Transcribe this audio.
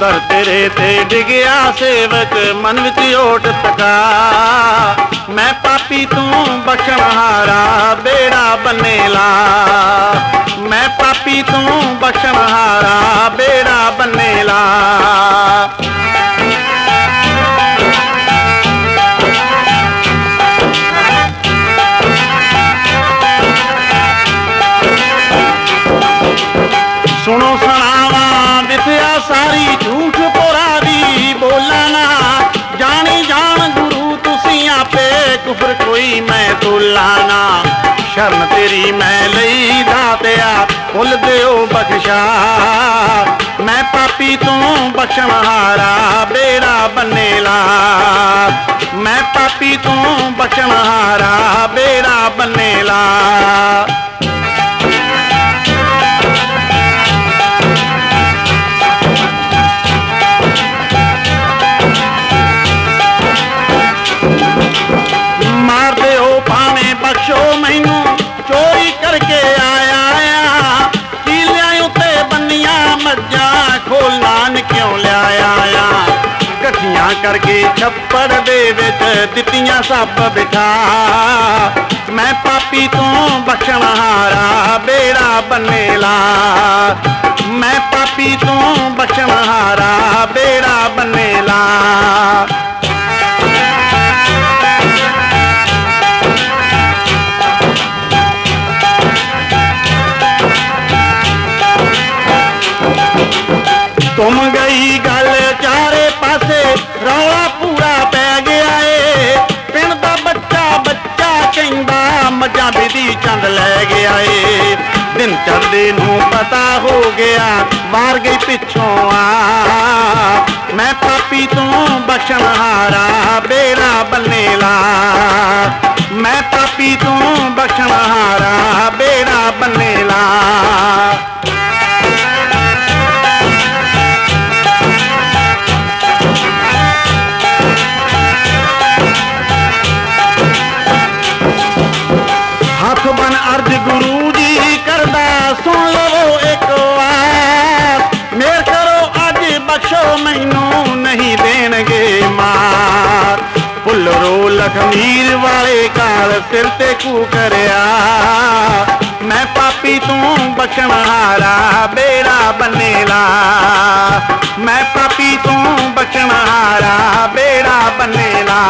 ਦਰ ਤੇਰੇ ਤੇ ਡਿਗਿਆ ਸੇਵਕ ਮਨ ਵਿੱਚ ਓਟ ਤਕਾ ਮੈਂ ਪਾਪੀ ਤੂੰ ਬਖਸ਼ਣਹਾਰਾ ਬੇੜਾ ਬੰਨੇਲਾ ਮੈਂ ਪਾਪੀ ਤੂੰ ਬਖਸ਼ਣਹਾਰਾ ਬੇੜਾ ਕੁਫਰ ਕੋਈ ਮੈਂ ਤੋਲਾ ਨਾ ਸ਼ਰਨ ਤੇਰੀ ਮੈਂ ਲਈ ਦਾਤਿਆ ਫੁੱਲ ਦਿਓ ਬਖਸ਼ਾ, ਮੈਂ ਪਾਪੀ ਤੂੰ ਬਖਸ਼ਣਹਾਰਾ ਬੇੜਾ ਬੰਨੇ ਲਾ ਮੈਂ ਪਾਪੀ ਤੂੰ ਬਖਸ਼ਣਹਾਰਾ ਇਕੱਠੀਆਂ ਕਰਕੇ ਛੱਪੜ ਦੇ ਵਿੱਚ ਦਿੱਤੀਆਂ ਸੱਪ ਬਿਠਾ ਮੈਂ ਪਾਪੀ ਤੋਂ ਬਖਸ਼ਣਹਾਰਾ ਬੇੜਾ ਬੰਨੇਲਾ ਮੈਂ ਪਾਪੀ ਤੋਂ ਬਖਸ਼ਣਹਾਰਾ ਬੇੜਾ ਬੰਨੇਲਾ ਤੁਮ ਗਈ ਗੱਲ ਏ ਦਿਨ ਚੜ੍ਹਦੇ ਨੂੰ ਪਤਾ ਹੋ ਗਿਆ ਮਾਰ ਗਈ ਪਿੱਛੋਂ ਆ ਮੈਂ ਪਾਪੀ ਤੋਂ ਬਖਸ਼ਣਹਾਰਾ ਬੇੜਾ ਬੰਨੇਲਾ ਮੈਂ ਪਾਪੀ ਤੋਂ ਬਖਸ਼ਣਹਾਰਾ ਬੇੜਾ ਬੰਨੇਲਾ ਹੱਥ ਖਮੀਰ ਵਾਲੇ ਕਾਲ ਸਿਰ ਤੇ ਕੂ ਕਰਿਆ ਮੈਂ ਪਾਪੀ ਤੂੰ ਬਖਣਹਾਰਾ, ਬੇੜਾ ਬੰਨੇਲਾ। ਮੈਂ ਪਾਪੀ ਤੂੰ ਬਖਣਹਾਰਾ, ਬੇੜਾ ਬੰਨੇਲਾ।